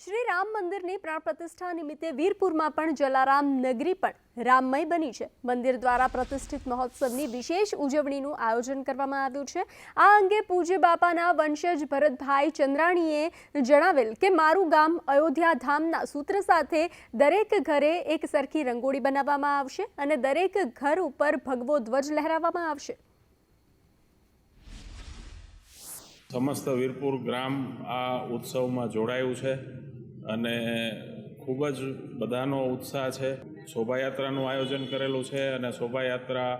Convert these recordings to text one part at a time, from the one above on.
શ્રી રામ મંદિરની પ્રાણ પ્રતિષ્ઠા નિમિત્તે વીરપુરમાં પણ જલારામ નગરી પણ રામમય બની છે. મંદિર દ્વારા પ્રતિષ્ઠિત મહોત્સવની વિશેષ ઉજવણીનું આયોજન કરવામાં આવ્યું છે. આ અંગે પૂજ્ય બાપાના વંશજ ભરતભાઈ ચંદ્રાણીએ જણાવેલ કે, મારું ગામ અયોધ્યા ધામના સૂત્ર સાથે દરેક ઘરે એક સરખી રંગોળી બનાવવામાં આવશે અને દરેક ઘર ઉપર ભગવો ધ્વજ લહેરાવવામાં આવશે. સમસ્ત વીરપુર ગ્રામ આ ઉત્સવમાં જોડાયું છે. અને ખૂબ જ બધાનો ઉત્સાહ છે. શોભાયાત્રાનું આયોજન કરેલું છે અને શોભાયાત્રા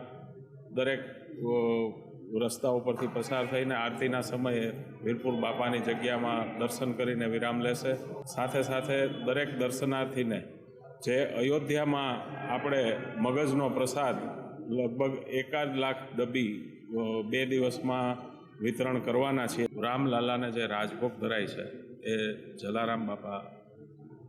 દરેક રસ્તા ઉપરથી પસાર થઈને આરતીના સમયે વીરપુર બાપાની જગ્યામાં દર્શન કરીને વિરામ લેશે. સાથે સાથે દરેક દર્શનાર્થીને જે અયોધ્યામાં આપણે મગજનો પ્રસાદ લગભગ એકાદ લાખ ડબ્બી બે દિવસમાં વિતરણ કરવાના છીએ. રામલાલાને જે રાજભોગ ધરાય છે એ જલારામ બાપા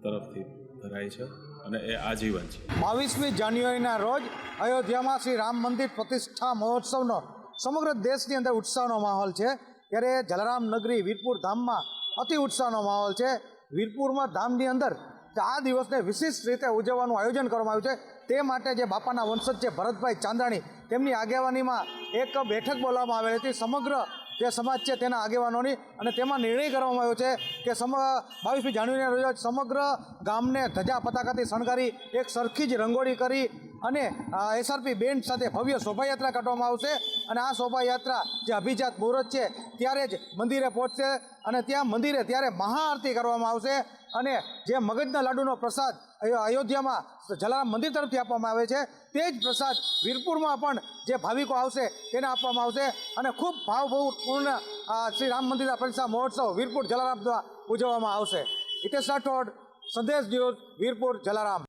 તરફથી ધરાય છે અને એ આજીવન છે. બાવીસમી જાન્યુઆરીના રોજ અયોધ્યામાં શ્રી રામ મંદિર પ્રતિષ્ઠા મહોત્સવનો સમગ્ર દેશની અંદર ઉત્સાહનો માહોલ છે. ત્યારે જલારામ નગરી વીરપુર ધામમાં અતિ ઉત્સાહનો માહોલ છે. વીરપુરમાં ધામની અંદર આ દિવસને વિશિષ્ટ રીતે ઉજવવાનું આયોજન કરવામાં આવ્યું છે. તે માટે જે બાપાના વંશજ છે ભરતભાઈ ચાંદાણી તેમની આગેવાનીમાં એક બેઠક બોલાવવામાં આવેલી હતી. સમગ્ર જે સમાજ છે તેના આગેવાનોની અને તેમાં નિર્ણય કરવામાં આવ્યો છે કે સમ બાવીસમી જાન્યુઆરીના રોજ સમગ્ર ગામને ધજા પતાકાથી શણગારી, એક સરખી જ રંગોળી કરી અને એસઆરપી બેન્ડ સાથે ભવ્ય શોભાયાત્રા કાઢવામાં આવશે. અને આ શોભાયાત્રા જે અભિજાત મુહૂર્ત છે, ત્યારે જ મંદિરે પહોંચશે અને ત્યાં મંદિરે ત્યારે મહાઆરતી કરવામાં આવશે. અને જે મગજના લાડુનો પ્રસાદ અયો- અયોધ્યામાં જલારામ મંદિર તરફથી આપવામાં આવે છે, તે જ પ્રસાદ વીરપુરમાં પણ જે ભાવિકો આવશે તેને આપવામાં આવશે. અને ખૂબ ભાવપૂર્ણ આ શ્રી રામ મંદિરના પ્રતિષ્ઠા મહોત્સવ વીરપુર જલારામ દ્વારા ઉજવવામાં આવશે. હિતેશ રાઠોડ, સંદેશ ન્યૂઝ, વીરપુર જલારામ.